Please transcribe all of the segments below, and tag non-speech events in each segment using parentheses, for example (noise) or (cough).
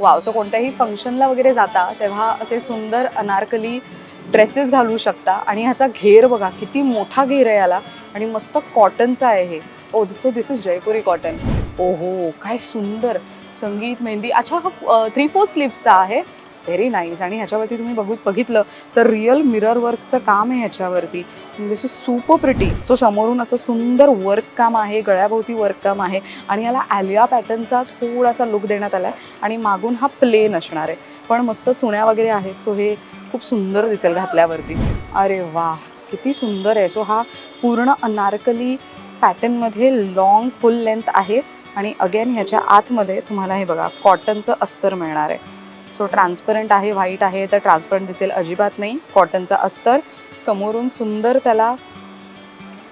Wow so कोणत्याही फंक्शनला वगैरे जाता तेव्हा असे सुंदर अनारकली ड्रेसेस घालू शकता. आणि ह्याचा घेर बघा किती मोठा घेर आहे याला. आणि मस्त कॉटनचा आहे हे. ओ this this is Jaipuri cotton ओहो काय सुंदर. संगीत मेहंदी. अच्छा हा थ्री फोर्थ स्लीव्सचा आहे. व्हेरी नाईस आणि ह्याच्यावरती तुम्ही बघू बघितलं तर रिअल मिरर वर्कचं काम आहे ह्याच्यावरती. This is super pretty so समोरून असं सुंदर वर्क काम आहे गळ्याभोवती वर्क काम आहे. आणि याला ॲलिया पॅटर्नचा थोडासा लुक देण्यात आला आहे आणि मागून हा प्लेन असणार आहे. पण मस्त चुण्या वगैरे आहेत. सो हे खूप सुंदर दिसेल घातल्यावरती. अरे वा किती सुंदर आहे. सो हा पूर्ण अनारकली पॅटर्नमध्ये लॉंग फुल लेंथ आहे. आणि अगेन ह्याच्या आतमध्ये तुम्हाला हे बघा कॉटनचं अस्तर मिळणार आहे. सो ट्रान्सपरंट आहे व्हाईट आहे तर ट्रान्सपरंट दिसेल. अजिबात नाही. कॉटनचा अस्तर. समोरून सुंदर त्याला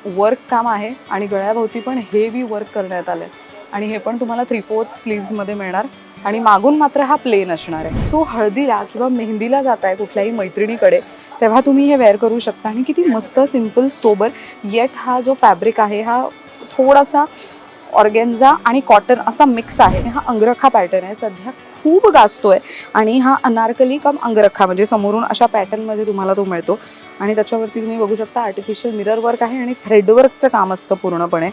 वर्क काम आहे. आणि गळ्याभोवती पण हेवी वर्क करण्यात आलं आहे आणि हे पण तुम्हाला थ्री फोर्थ स्लीव्समध्ये मिळणार. आणि मागून मात्र हा प्लेन असणार आहे. सो हळदीला किंवा मेहंदीला जात आहे कुठल्याही मैत्रिणीकडे तेव्हा तुम्ही हे वेअर करू शकता. आणि किती मस्त सिंपल सोबर येट हा जो फॅब्रिक आहे हा थोडासा ऑर्गेन्झा आणि कॉटन असा मिक्स आहे. हा अंगरखा पॅटर्न आहे. सध्या खूप गाजतोय. आणि हा अनारकली कम अंगरखा म्हणजे समोरून अशा पॅटर्नमध्ये तुम्हाला तो मिळतो. आणि त्याच्यावरती तुम्ही बघू शकता आर्टिफिशियल मिरर वर्क आहे आणि थ्रेडवर्कचं काम असतं पूर्णपणे.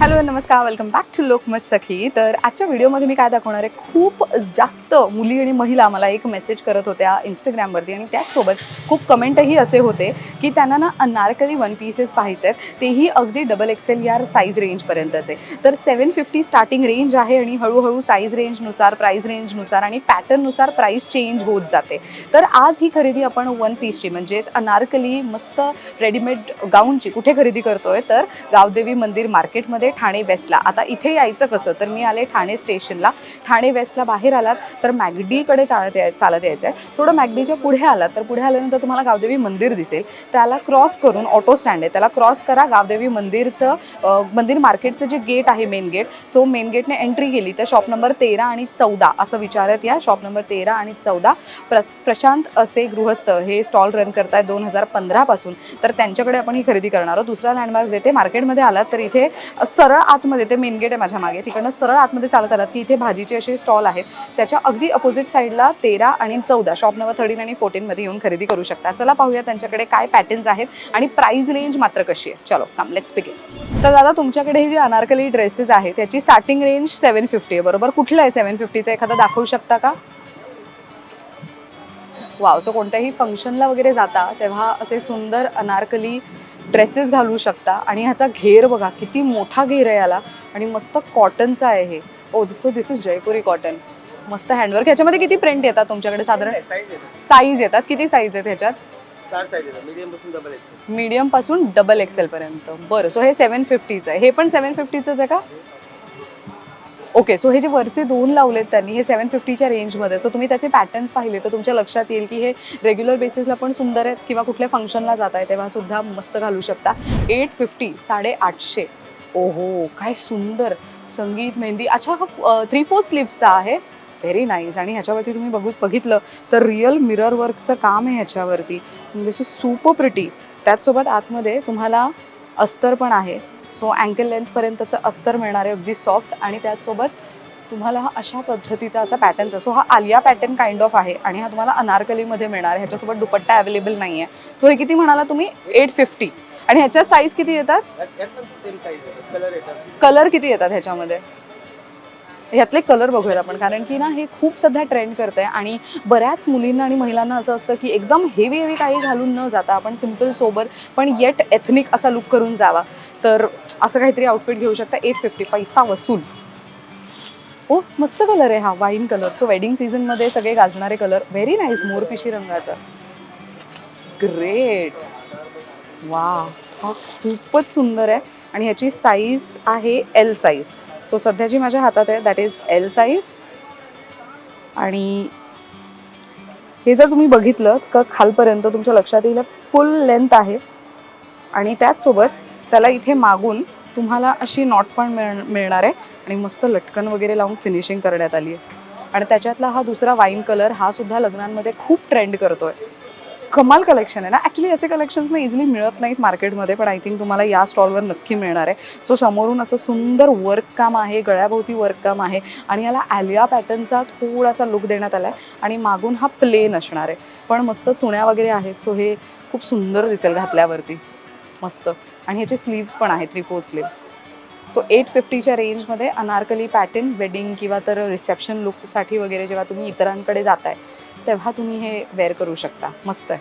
हॅलो नमस्कार. Welcome back to Lokmat Sakhi तर आजच्या व्हिडिओमध्ये मी काय दाखवणार आहे? खूप जास्त मुली आणि महिला मला एक मेसेज करत होत्या इंस्टाग्रामवरती आणि त्याचसोबत खूप कमेंटही असे होते की त्यांना ना अनारकली वन पीसेस पाहायचे आहेत. तेही अगदी डबल एक्सेल या साईज रेंजपर्यंतचे तर सेवन फिफ्टी स्टार्टिंग रेंज आहे आणि हळूहळू साईज रेंजनुसार प्राईज रेंजनुसार आणि पॅटर्ननुसार प्राईस चेंज होत जाते. तर आज ही खरेदी आपण वन पीसची म्हणजेच अनारकली मस्त रेडीमेड गाऊनची कुठे खरेदी करतोय? तर गावदेवी मंदिर मार्केटमध्ये ठाणे वेस्टला. आता इथे यायचं कसं? तर मी आले ठाणे स्टेशनला. ठाणे वेस्टला बाहेर आलात तर मॅगडीकडे चालत याय चालत यायचं आहे थोडं मॅगडीच्या पुढे आलात तर पुढे आल्यानंतर तुम्हाला गावदेवी मंदिर दिसेल. त्याला क्रॉस करून ऑटो स्टँड आहे. त्याला क्रॉस करा गावदेवी मंदिरचं मंदिर मार्केटचं जे गेट आहे मेन गेट सो मेन गेटने एंट्री केली. तर शॉप नंबर तेरा आणि चौदा असं विचारत या. शॉप नंबर तेरा आणि चौदा. प्र प्रशांत असे गृहस्थ हे स्टॉल रन करत आहेत दोन हजार पंधरापासून तर त्यांच्याकडे आपण ही खरेदी करणार आहोत. दुसरा लँडमार्क देते मार्केटमध्ये आलात तर इथे सरळ आतमध्ये ते मेन गेट आहे माझ्या मागे. तिकडनं सरळ आतमध्ये चालत आलात की इथे भाजीचे असे स्टॉल आहेत त्याच्या अगदी अपोजिट साईडला तेरा आणि चौदा शॉप नंबर थर्टीन आणि फोर्टीनमध्ये येऊन खरेदी करू शकता. चला पाहूया त्यांच्याकडे काय पॅटर्न्स आहेत आणि प्राईज रेंज मात्र कशी आहे. चलो कम लेट्स बिगिन तर दादा तुमच्याकडे हे जे अनारकली ड्रेसेस आहेत त्याची स्टार्टिंग रेंज सेवन फिफ्टी आहे. बरोबर? कुठलं आहे सेवन फिफ्टीचं एखादं दाखवू शकता का? वाव सो कोणत्याही फंक्शनला वगैरे जाता तेव्हा असे सुंदर अनारकली ड्रेसेस घालू शकता. आणि ह्याचा घेर बघा किती मोठा घेर आहे याला. आणि मस्त कॉटनचा आहे हे. ओ so this is Jaipuri cotton मस्त हँडवर्क ह्याच्यामध्ये किती प्रिंट येतात तुमच्याकडे साधारण? साईज येतात. किती साईज आहेत ह्याच्यात? चार साईज येतात. मीडियमपासून डबल एक्सेल मीडियमपासून डबल एक्सेल पर्यंत. बरं सो हे सेवन फिफ्टीचं आहे. हे पण सेवन फिफ्टीचंच आहे का? ओके सो हे जे वरचे दोन लावलेत त्यांनी हे सेवन फिफ्टीच्या रेंजमध्ये सो तुम्ही त्याचे पॅटर्न्स पाहिले तर तुमच्या लक्षात येईल की हे रेग्युलर बेसिसला पण सुंदर आहेत किंवा कुठल्या फंक्शनला जात आहे तेव्हा सुद्धा मस्त घालू शकता. एट फिफ्टी साडे आठशे. ओहो काय सुंदर. संगीत मेहंदी. अच्छा हा थ्री फोर्थ स्लीव्सचा आहे. व्हेरी नाईस आणि ह्याच्यावरती तुम्ही बघू बघितलं तर रिअल मिरर वर्कचं काम आहे ह्याच्यावरती. दिस इज सुपर प्रिटी त्याचसोबत आतमध्ये तुम्हाला अस्तर पण आहे. सो अँकल लेंथपर्यंतचं अस्तर मिळणार आहे अगदी सॉफ्ट आणि त्याचसोबत तुम्हाला हा अशा पद्धतीचा असा पॅटर्नचा सो हा आलिया पॅटर्न काइंड ऑफ आहे आणि हा तुम्हाला अनारकलीमध्ये मिळणार आहे. ह्याच्यासोबत दुपट्टा अवेलेबल नाही आहे सो हे किती म्हणाला तुम्ही? एट फिफ्टी आणि ह्याच्या साईज किती येतात? कलर किती येतात ह्याच्यामध्ये? ह्यातले कलर बघूयात आपण. कारण की ना हे खूप सध्या ट्रेंड करत आहे आणि बऱ्याच मुलींना आणि महिलांना असं असतं की एकदम हेवी हेवी काही घालून न जाता आपण सिंपल सोबर पण येट एथनिक असा लुक करून जावा. तर असं काहीतरी आउटफिट घेऊ शकता. एट फिफ्टी पैसा वसूल. ओ मस्त कलर आहे हा वाईन कलर सो वेडिंग सीझनमध्ये सगळे गाजणारे कलर व्हेरी नाईस मोरपिशी रंगाचा. ग्रेट वा हा खूपच सुंदर आहे. आणि ह्याची साईज आहे एल साईज सो सध्या जी माझ्या हातात आहे. दॅट इज एल साईज आणि हे जर तुम्ही बघितलं तर खालपर्यंत तुमच्या लक्षात येईल फुल लेंथ आहे. आणि त्याचसोबत त्याला इथे मागून तुम्हाला अशी नॉट पण मिळ मिळणार आहे. आणि मस्त लटकन वगैरे लावून फिनिशिंग करण्यात आली आहे. आणि त्याच्यातला हा दुसरा वाईन कलर हा सुद्धा लग्नांमध्ये खूप ट्रेंड करतो आहे कमाल कलेक्शन आहे ना. ॲक्च्युली असे कलेक्शन्स ना इझिली मिळत नाहीत मार्केटमध्ये पण आय थिंक तुम्हाला या स्टॉलवर नक्की मिळणार आहे. सो समोरून असं सुंदर वर्क काम आहे गळ्याभोवती वर्क काम आहे आणि याला ॲलिया पॅटर्नचा थोडासा लुक देण्यात आला आहे आणि मागून हा प्लेन असणार आहे. पण मस्त चुण्या वगैरे आहेत सो हे खूप सुंदर दिसेल घातल्यावरती. मस्त. आणि ह्याचे स्लीव्स पण आहेत three four sleeves so eight फिफ्टीच्या रेंजमध्ये अनारकली पॅटर्न वेडिंग किंवा तर रिसेप्शन लुकसाठी वगैरे जेव्हा तुम्ही इतरांकडे जाताय तेव्हा तुम्ही हे वेअर करू शकता. मस्त आहे.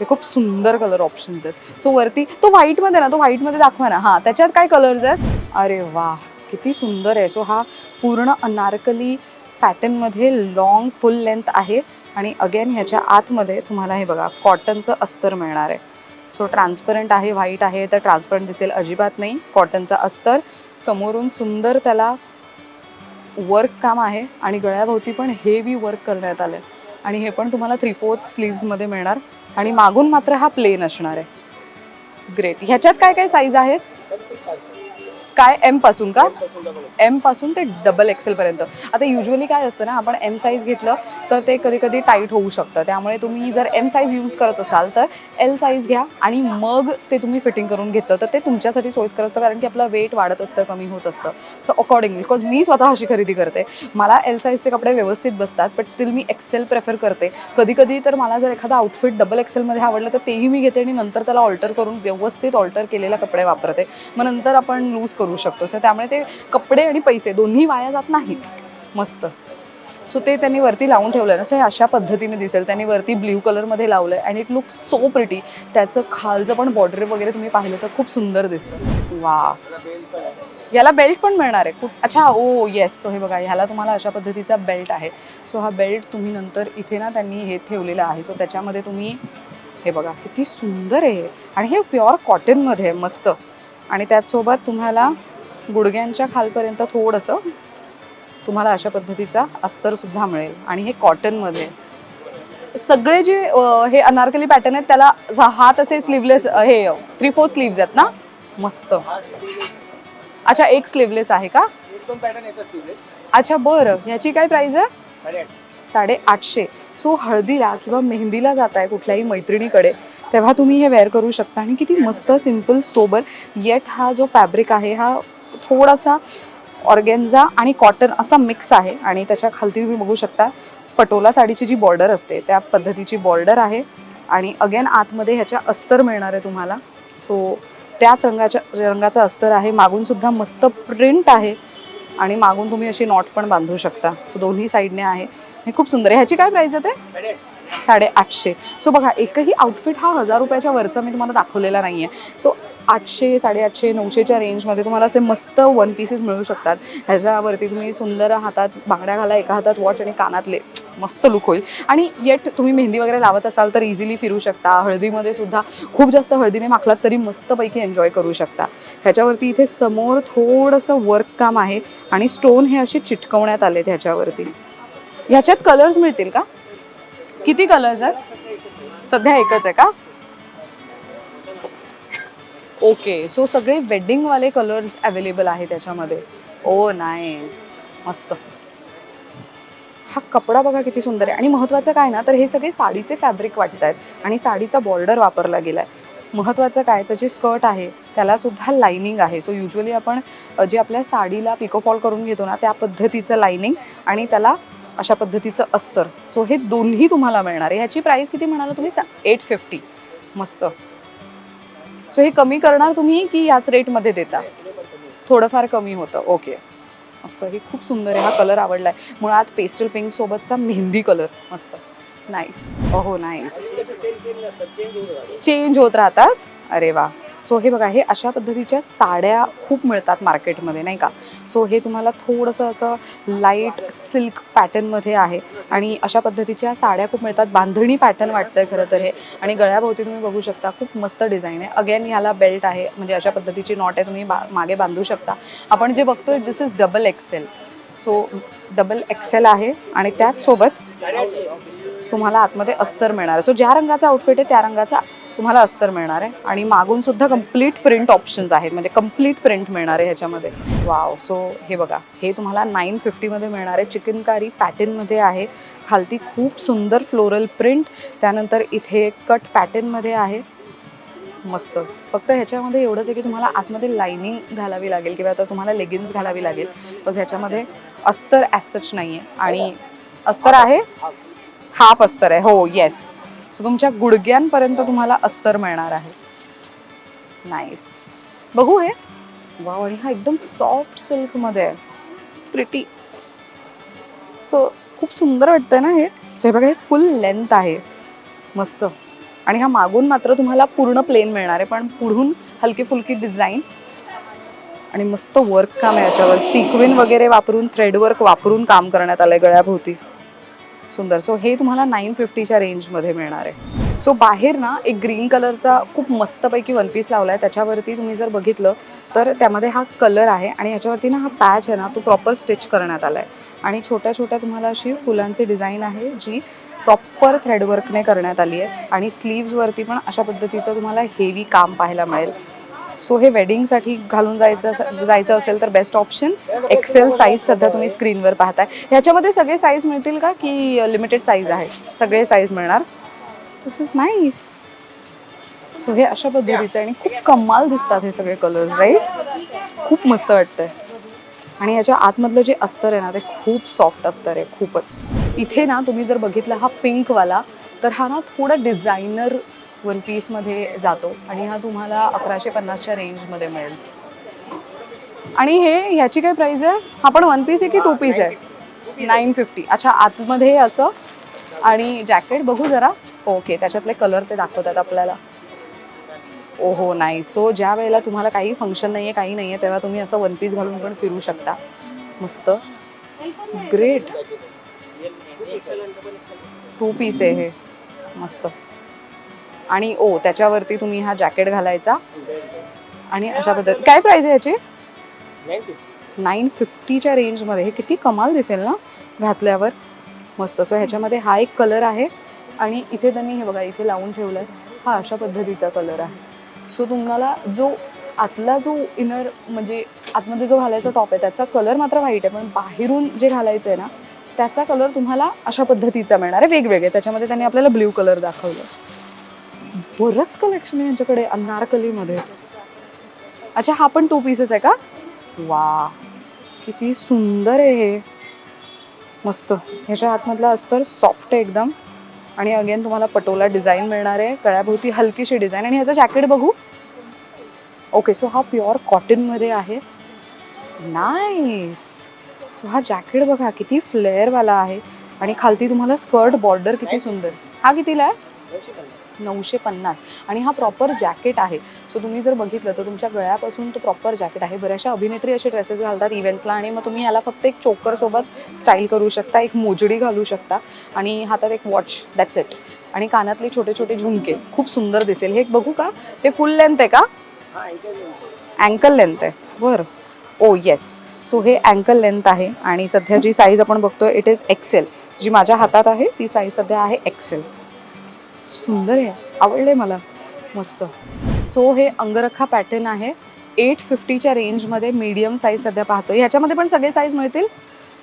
हे खूप सुंदर कलर ऑप्शन्स आहेत. सो वरती तो व्हाईटमध्ये ना तो व्हाईटमध्ये दाखवा ना. हां त्याच्यात काय कलर्स आहेत? अरे वा किती सुंदर आहे. सो हा पूर्ण अनारकली पॅटर्नमध्ये लॉंग फुल लेंथ आहे. आणि अगेन ह्याच्या आतमध्ये तुम्हाला हे बघा कॉटनचं अस्तर मिळणार आहे. सो ट्रान्सपरंट आहे व्हाईट आहे तर ट्रान्सपरंट दिसेल अजिबात नाही. कॉटनचा अस्तर. समोरून सुंदर त्याला वर्क काम आहे. आणि गळ्याभोवती पण हेवी वर्क करण्यात आलं आहे आणि हे पण तुम्हाला थ्री फोर्थ स्लीव्समध्ये मिळणार. आणि मागून मात्र हा प्लेन असणार आहे. ग्रेट ह्याच्यात काय काय साईज आहेत? काय? एमपासून का? एमपासून ते डबल एक्सेल पर्यंत. आता युजली काय असतं ना आपण एम साईज घेतलं तर ते कधी कधी टाईट होऊ शकतं. त्यामुळे तुम्ही जर एम साईज यूज करत असाल तर एल साईज घ्या आणि मग ते तुम्ही फिटिंग करून घेतलं तर ते तुमच्यासाठी सोयीस्कर असतं कारण की आपलं वेट वाढत असतं कमी होत असतं. सो अकॉर्डिंगली बिकॉज मी स्वतः अशी खरेदी करते. मला एल साईजचे कपडे व्यवस्थित बसतात बट स्टील मी एक्सेल प्रेफर करते. कधी कधी तर मला जर एखादा आउटफिट डबल एक्सेलमध्ये आवडलं तर तेही मी घेते आणि नंतर त्याला ऑल्टर करून व्यवस्थित ऑल्टर केलेला कपडे वापरते. मग नंतर आपण लूज करू शकतो. सो त्यामुळे ते कपडे आणि पैसे दोन्ही वाया जात नाहीत. मस्त. सो ते त्यांनी वरती लावून ठेवलं ना. सो हे अशा पद्धतीने दिसेल. त्यांनी वरती ब्ल्यू कलरमध्ये लावलं आहे and it look so pretty त्याचं खालचं पण बॉर्डर वगैरे तुम्ही पाहिलं तर खूप सुंदर दिसतं. वा याला बेल्ट पण मिळणार आहे. खूप अच्छा ओ येस सो हे बघा ह्याला तुम्हाला अशा पद्धतीचा बेल्ट आहे. सो हा बेल्ट तुम्ही नंतर इथे ना त्यांनी हे ठेवलेलं आहे. सो त्याच्यामध्ये तुम्ही हे बघा किती सुंदर आहे. आणि हे प्युअर कॉटनमध्ये आहे. मस्त. आणि त्याचसोबत तुम्हाला गुडघ्यांच्या खालपर्यंत थोडंसं तुम्हाला अशा पद्धतीचा अस्तर सुद्धा मिळेल. आणि हे कॉटनमध्ये. सगळे जे हे अनारकली पॅटर्न आहेत त्याला हात असे स्लीवलेस हे थ्री फोर्थ स्लीव्ज आहेत ना? मस्त. अच्छा एक स्लीवलेस आहे का? अच्छा बरं. ह्याची काय प्राइस आहे? साडेआठशे. साडे आठशे सो हळदीला किंवा मेहंदीला जात आहे कुठल्याही मैत्रिणीकडे तेव्हा तुम्ही हे वेअर करू शकता. आणि किती मस्त सिंपल सोबर येट हा जो फॅब्रिक आहे हा थोडासा ऑर्गेन्झा आणि कॉटन असा मिक्स आहे. आणि त्याच्या खालती तुम्ही बघू शकता पटोला साडीची जी बॉर्डर असते त्या पद्धतीची बॉर्डर आहे. आणि अगेन आतमध्ये ह्याच्या अस्तर मिळणार आहे तुम्हाला. सो त्याच रंगाच्या रंगाचा अस्तर आहे. मागून सुद्धा मस्त प्रिंट आहे. आणि मागून तुम्ही अशी नॉट पण बांधू शकता. सो दोन्ही साईडने आहे. हे खूप सुंदर आहे. ह्याची काय प्राईज आहे ते? साडेआठशे. साडे आठशे सो बघा एकही आउटफिट हा हजार रुपयाच्या वरचा मी तुम्हाला दाखवलेला नाही आहे सो आठशे साडेआठशे नऊशेच्या रेंजमध्ये तुम्हाला असे मस्त वन पीसेस मिळू शकतात. ह्याच्यावरती तुम्ही सुंदर हातात बांगड्या घाला एका हातात वॉच आणि कानातले. मस्त लुक होईल. आणि येट तुम्ही मेहंदी वगैरे लावत असाल तर इझिली फिरू शकता. हळदीमध्ये सुद्धा खूप जास्त हळदीने माखलात तरी मस्तपैकी एन्जॉय करू शकता. ह्याच्यावरती इथे समोर थोडंसं वर्क काम आहे. आणि स्टोन हे असे चिटकवण्यात आलेत ह्याच्यावरती. ह्याच्यात कलर्स मिळतील का? किती कलर्स आहेत? सध्या एकच आहे का? ओके सो सगळे वेडिंगवाले कलर्स अवेलेबल आहे त्याच्यामध्ये. Oh, ओ नाईस मस्त. हा कपडा बघा किती सुंदर आहे. आणि महत्त्वाचं काय ना तर हे सगळे साडीचे फॅब्रिक वाटत आहेत आणि साडीचा बॉर्डर वापरला गेला आहे महत्त्वाचं काय तर जे स्कर्ट आहे त्याला सुद्धा लाइनिंग आहे. सो युजली आपण जे आपल्या साडीला पिकोफॉल करून घेतो ना त्या पद्धतीचं लाइनिंग आणि त्याला अशा पद्धतीचं अस्तर. सो हे दोन्ही तुम्हाला मिळणार आहे. ह्याची प्राईस किती म्हणाला तुम्ही? एट फिफ्टी मस्त. सो हे कमी करणार तुम्ही की याच रेटमध्ये देता? थोडंफार कमी होतं. ओके मस्त. हे खूप सुंदर आहे. हा कलर आवडला आहे मुळात पेस्टल पिंक सोबतचा मेहंदी कलर मस्त. नाईस हो नाईस चेंज होत राहतात. अरे वा. सो हे बघा हे अशा पद्धतीच्या साड्या खूप मिळतात मार्केटमध्ये नाही का? सो हे तुम्हाला थोडंसं असं लाइट सिल्क पॅटर्नमध्ये आहे. आणि अशा पद्धतीच्या साड्या खूप मिळतात. बांधणी पॅटर्न आहे खरं तर हे. आणि गळ्याभोवती तुम्ही बघू शकता खूप मस्त डिझाईन आहे. अगेन ह्याला बेल्ट आहे. म्हणजे अशा पद्धतीची नॉट आहे तुम्ही बा मागे बांधू शकता. आपण जे बघतोय this is double XL so double XL आहे आणि त्याचसोबत तुम्हाला आतमध्ये अस्तर मिळणार सो ज्या रंगाचा आउटफिट आहे त्या रंगाचा तुम्हाला अस्तर मिळणार आहे. आणि मागून सुद्धा कंप्लीट प्रिंट ऑप्शन्स आहेत. म्हणजे कंप्लीट प्रिंट मिळणार आहे ह्याच्यामध्ये. वाव सो हे बघा हे तुम्हाला नाईन फिफ्टीमध्ये मिळणार आहे. चिकनकारी पॅटर्नमध्ये आहे. खालती खूप सुंदर फ्लोरल प्रिंट त्यानंतर इथे कट पॅटर्नमध्ये आहे. मस्त. फक्त ह्याच्यामध्ये एवढंच आहे की तुम्हाला आतमध्ये लाइनिंग घालावी लागेल किंवा आता तुम्हाला लेगिन्स घालावी लागेल. बस ह्याच्यामध्ये अस्तर ॲज सच नाही आहे आणि अस्तर आहे? हाफ अस्तर आहे. हो येस सो तुमच्या गुडघ्यांपर्यंत तुम्हाला अस्तर मिळणार आहे. नाईस बघू हे. वाव आणि हा एकदम सॉफ्ट सिल्कमध्ये आहे. प्रिटी सो खूप सुंदर वाटतंय ना हे? जे बघा हे फुल लेंथ आहे. मस्त. आणि हा मागून मात्र तुम्हाला पूर्ण प्लेन मिळणार आहे. पण पुढून हलकी फुलकी डिझाईन आणि मस्त वर्क काम आहे याच्यावर. सिक्विन वगैरे वापरून थ्रेड वर्क वापरून काम करण्यात आलंय गळ्याभोवती. सुंदर. सो हे तुम्हाला नाईन फिफ्टीच्या रेंजमध्ये मिळणार आहे. सो बाहेर ना एक ग्रीन कलरचा खूप मस्तपैकी वन पीस लावला आहे त्याच्यावरती तुम्ही जर बघितलं तर त्यामध्ये हा कलर आहे आणि याच्यावरती ना हा पॅच आहे ना तो प्रॉपर स्टिच करण्यात आला आहे आणि छोट्या छोट्या तुम्हाला अशी फुलांची डिझाईन आहे जी प्रॉपर थ्रेडवर्कने करण्यात आली आहे. आणि स्लीव्सवरती पण अशा पद्धतीचं तुम्हाला हेवी काम पाहायला मिळेल. सो हे वेडिंगसाठी घालून जायचं जायचं असेल तर बेस्ट ऑप्शन एक्सेल साईज सध्या तुम्ही स्क्रीनवर पाहताय. ह्याच्यामध्ये सगळे साईज मिळतील का? की लिमिटेड साईज आहे? सगळे साईज मिळणार? दिस इज नाईस सो हे अशा पद्धतीचं आहे आणि खूप कमाल दिसतात हे सगळे कलर्स राईट खूप मस्त वाटतंय. आणि याच्या आतमधलं जे अस्तर आहे ना ते खूप सॉफ्ट अस्तर आहे खूपच. इथे ना तुम्ही जर बघितला हा पिंकवाला तर हा ना थोडा डिझायनर वन पीसमध्ये जातो आणि हा तुम्हाला अकराशे पन्नासच्या रेंजमध्ये मिळेल. आणि हे ह्याची काय प्राईस आहे? हा पण वन पीस आहे की टू पीस आहे? नाईन फिफ्टी अच्छा आतमध्ये असं. आणि जॅकेट बघू जरा. ओके त्याच्यातले कलर ते दाखवतात आपल्याला. ओहो नाही सो ज्या वेळेला तुम्हाला काही फंक्शन नाही आहे काही नाही आहे तेव्हा तुम्ही असं वन पीस घालून पण फिरू शकता. मस्त. ग्रेट टू पीस आहे हे. मस्त. आणि ओ त्याच्यावरती तुम्ही हा जॅकेट घालायचा. आणि अशा पद्धती काय प्राईज आहे याची? नाईन फिफ्टीच्या रेंजमध्ये हे किती कमाल दिसेल ना घातल्यावर. मस्त. सो ह्याच्यामध्ये हा एक कलर आहे. आणि इथे त्यांनी हे बघा इथे लावून ठेवलं आहे हा अशा पद्धतीचा कलर आहे. सो तुम्हाला जो आतला जो इनर म्हणजे आतमध्ये जो घालायचा टॉप आहे त्याचा कलर मात्र व्हाईट आहे. पण बाहेरून जे घालायचं आहे ना त्याचा कलर तुम्हाला अशा पद्धतीचा मिळणार आहे. वेगवेगळे. त्याच्यामध्ये त्यांनी आपल्याला ब्ल्यू कलर दाखवलं बरंच कलेक्शन आहे यांच्याकडे अनारकलीमध्ये अच्छा हा पण टू पीसेस आहे का? वा किती सुंदर आहे हे. मस्त. ह्याच्या आतमधला अस्तर सॉफ्ट आहे एकदम. आणि अगेन तुम्हाला पटोला डिझाईन मिळणार आहे. गळ्याभोवती हलकीशी डिझाईन आणि ह्याचं जॅकेट बघू. ओके सो हा प्युअर कॉटनमध्ये आहे. नाईस सो हा जॅकेट बघा किती फ्लेअरवाला आहे. आणि खालती तुम्हाला स्कर्ट बॉर्डर किती सुंदर. हा कितीला आहे? नऊशे पन्नास. आणि हा प्रॉपर जॅकेट आहे. सो तुम्ही जर बघितलं तर तुमच्या गळ्यापासून तो प्रॉपर जॅकेट आहे. बऱ्याचशा अभिनेत्री असे ड्रेसेस घालतात इव्हेंट्सला आणि मग तुम्ही याला फक्त एक चोकर सोबत स्टाईल करू शकता एक मोजडी घालू शकता आणि हातात एक वॉच दॅट्स इट आणि कानातले छोटे छोटे झुमके खूप सुंदर दिसेल. हे एक बघू का? हे फुल लेंथ आहे का? अँकल लेंथ आहे. बरं. ओ येस सो हे अँकल लेंथ आहे आणि सध्या जी साईज आपण बघतोय इट इज एक्सेल जी माझ्या हातात आहे ती साईज सध्या आहे एक्सेल सुंदर आहे. आवडले मला. मस्त. सो हे अंगरखा पॅटर्न आहे. एट फिफ्टीच्या रेंजमध्ये मीडियम साईज सध्या पाहतो ह्याच्यामध्ये पण सगळे साईज मिळतील.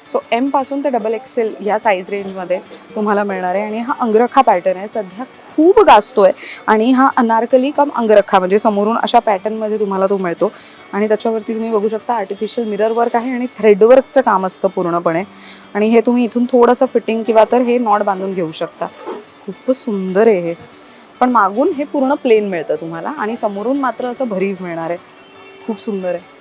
सो एमपासून ते डबल एक्सेल ह्या साईज रेंजमध्ये तुम्हाला मिळणार आहे. आणि हा अंगरखा पॅटर्न आहे. सध्या खूप गाजतोय. आणि हा अनारकली कम अंगरखा म्हणजे समोरून अशा पॅटर्नमध्ये तुम्हाला तो मिळतो. आणि त्याच्यावरती तुम्ही बघू शकता आर्टिफिशियल मिरर वर्क आहे आणि थ्रेडवर्कचं काम असतं पूर्णपणे. आणि हे तुम्ही इथून थोडंसं फिटिंग किंवा तर हे नॉट बांधून घेऊ शकता. खूपच सुंदर आहे हे. पण मागून हे पूर्ण प्लेन मिळतं तुम्हाला आणि समोरून मात्र असं भरीव मिळणार आहे. खूप सुंदर आहे.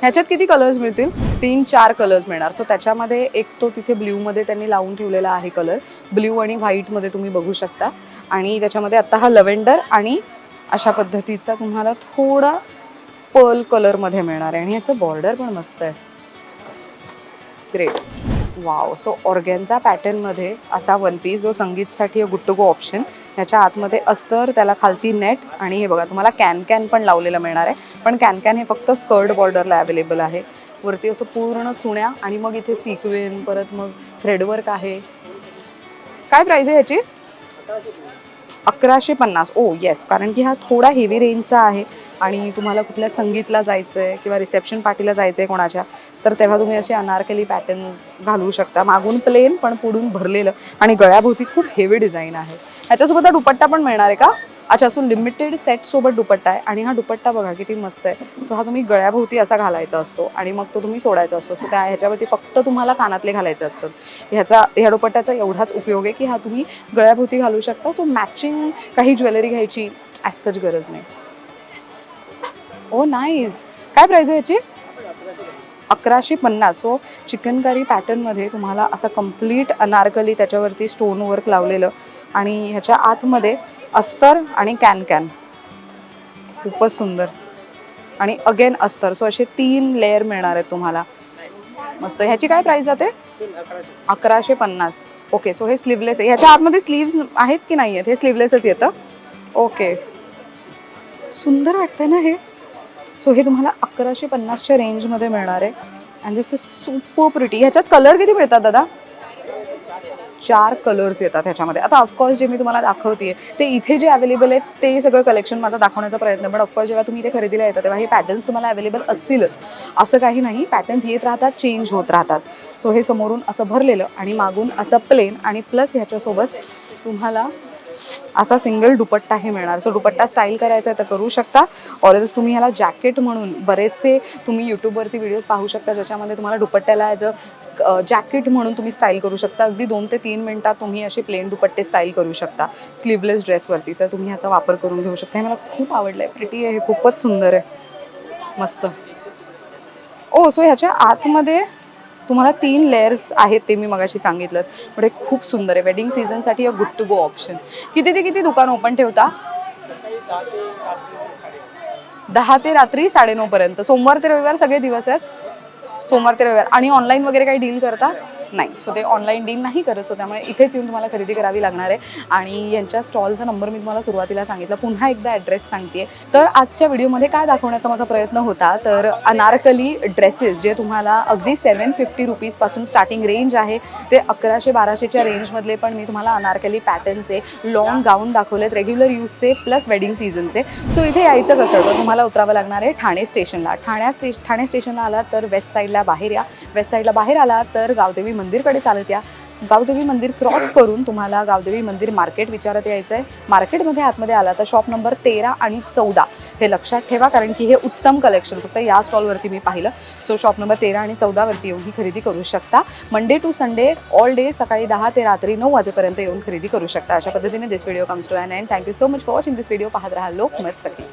ह्याच्यात किती कलर्स मिळतील? तीन चार कलर्स मिळणार. सो त्याच्यामध्ये एक तो तिथे ब्ल्यूमध्ये त्यांनी लावून ठेवलेला आहे कलर ब्ल्यू आणि व्हाईटमध्ये तुम्ही बघू शकता. आणि त्याच्यामध्ये आत्ता हा लव्हेंडर आणि अशा पद्धतीचा तुम्हाला थोडा पर्ल कलरमध्ये मिळणार आहे. आणि ह्याचं बॉर्डर पण मस्त आहे. Great wow. सो ऑर्गॅन्झा पॅटर्नमध्ये असा वन पीस जो संगीतसाठी गुड टू गो ऑप्शन ह्याच्या आतमध्ये अस्तर त्याला खालती नेट आणि हे बघा तुम्हाला कॅन कॅन पण लावलेलं मिळणार आहे. पण कॅन कॅन हे फक्त स्कर्ट बॉर्डरला अवेलेबल आहे. वरती असं पूर्ण चुण्या आणि मग इथे सिक्वेन परत मग थ्रेडवर्क आहे. काय प्राईज आहे ह्याची? अकराशे पन्नास. ओ येस कारण की हा थोडा हेवी रेंजचा आहे. आणि तुम्हाला कुठल्या संगीतला जायचं आहे किंवा रिसेप्शन पार्टीला जायचं आहे कोणाच्या तर तेव्हा तुम्ही असे अनारकली पॅटर्न्स घालू शकता. मागून प्लेन पण पुढून भरलेलं. आणि गळ्याभोवती खूप हेवी डिझाईन आहे. ह्याच्यासोबत दुपट्टा पण मिळणार आहे का? अच्छा सो लिमिटेड सेट सोबत दुपट्टा आहे आणि हा दुपट्टा बघा किती मस्त आहे. सो हा तुम्ही गळ्याभोवती असा घालायचा असतो आणि मग तो तुम्ही सोडायचा असतो. सो त्या ह्याच्यावरती फक्त तुम्हाला कानातले घालायचे असतात. ह्याचा ह्या दुपट्ट्याचा एवढाच उपयोग आहे की हा तुम्ही गळ्याभोवती घालू शकता. सो मॅचिंग काही ज्वेलरी घ्यायची ॲज सच गरज नाही. ओ नाईस काय प्राईज आहे याची? अकराशे पन्नास. सो चिकनकारी पॅटर्नमध्ये तुम्हाला असं कंप्लीट अनारकली त्याच्यावरती स्टोन वर्क लावलेलं आणि ह्याच्या आतमध्ये अस्तर आणि कॅन कॅन. खूपच सुंदर. आणि अगेन अस्तर. सो असे तीन लेअर मिळणार आहेत तुम्हाला. मस्त. ह्याची काय प्राइस जाते? अकराशे पन्नास. ओके सो हे स्लीवलेस आहे. ह्याच्या आतमध्ये स्लीव्स आहेत की नाही आहेत हे स्लीवलेसच येतं. ओके सुंदर वाटतंय ना हे? सो हे तुम्हाला अकराशे पन्नासच्या रेंजमध्ये मिळणार आहे. And this is super pretty ह्याच्यात कलर किती मिळतात दादा? चार कलर्स येतात ह्याच्यामध्ये. आता ऑफकोर्स जे मी तुम्हाला दाखवते ते इथे जे अवेलेबल आहेत ते सगळं कलेक्शन माझा दाखवण्याचा प्रयत्न. पण ऑफकोर्स जेव्हा तुम्ही इथे खरेदीला येतात तेव्हा हे पॅटर्न्स तुम्हाला अवेलेबल असतीलच. असं काही नाही. पॅटर्न्स येत राहतात चेंज होत राहतात. सो हे समोरून असं भरलेलं आणि मागून असं प्लेन आणि प्लस ह्याच्यासोबत तुम्हाला असा सिंगल दुपट्टा हे मिळणार. सो दुपट्टा स्टाईल करायचा आहे तर करू शकता. ऑरल्स तुम्ही ह्याला जॅकेट म्हणून बरेचसे तुम्ही यूट्यूबवरती व्हिडिओज पाहू शकता ज्याच्यामध्ये तुम्हाला दुपट्ट्याला ॲज अ जॅकेट म्हणून तुम्ही स्टाईल करू शकता. अगदी दोन ते तीन मिनटात तुम्ही असे प्लेन दुपट्टे स्टाईल करू शकता. स्लीवलेस ड्रेसवरती तर तुम्ही ह्याचा वापर करून घेऊ शकता. हे मला खूप आवडलं आहे प्रिटी आहे. हे खूपच सुंदर आहे. मस्त. Oh, ओ सो ह्याच्या आतमध्ये तुम्हाला तीन लेअर्स आहेत ते मी मगाशी सांगितलंच. पण हे खूप सुंदर आहे. Wedding सीझनसाठी a good to go option किती ते किती दुकान ओपन ठेवता? दहा ते रात्री साडेनऊ पर्यंत सोमवार ते रविवार सगळे दिवस आहेत. सोमवार ते रविवार. आणि ऑनलाईन वगैरे काही डील करता? नाही. सो ते ऑनलाईन डील नाही करत. सो त्यामुळे इथेच येऊन तुम्हाला खरेदी करावी लागणार आहे. आणि यांच्या स्टॉलचा नंबर मी तुम्हाला सुरुवातीला सांगितला. पुन्हा एकदा ॲड्रेस सांगते तर आजच्या व्हिडिओमध्ये काय दाखवण्याचा माझा प्रयत्न होता? तर अनारकली ड्रेसेस जे तुम्हाला अगदी सेवन फिफ्टी रुपीजपासून स्टार्टिंग रेंज आहे ते अकराशे बाराशेच्या रेंजमधले पण मी तुम्हाला अनारकली पॅटर्नचे लॉन्ग गाऊन दाखवलेत रेग्युलर यूजचे प्लस वेडिंग सीझनचे सो इथे यायचं कसं? तर तुम्हाला उतरावं लागणार आहे ठाणे स्टेशनला ठाण्या स्टे ठाणे स्टेशनला आला तर वेस्ट साईडला बाहेर या. वेस्ट साईडला बाहेर आला तर गावदेवी मंदिरकडे चालत या. गावदेवी मंदिर क्रॉस (clears throat) करून तुम्हाला गावदेवी मंदिर मार्केट विचारत यायचं आहे मार्केटमध्ये आतमध्ये आला तर शॉप नंबर तेरा आणि चौदा हे लक्षात ठेवा कारण की हे उत्तम कलेक्शन फक्त या स्टॉलवरती मी पाहिलं. सो शॉप नंबर तेरा आणि चौदावरती येऊन ही खरेदी करू शकता. Monday to Sunday all day सकाळी दहा ते रात्री नऊ वाजेपर्यंत येऊन खरेदी करू शकता. अशा पद्धतीने this video comes to and and thank you so much for watching this video पाहत राहा. लोकमत सखी.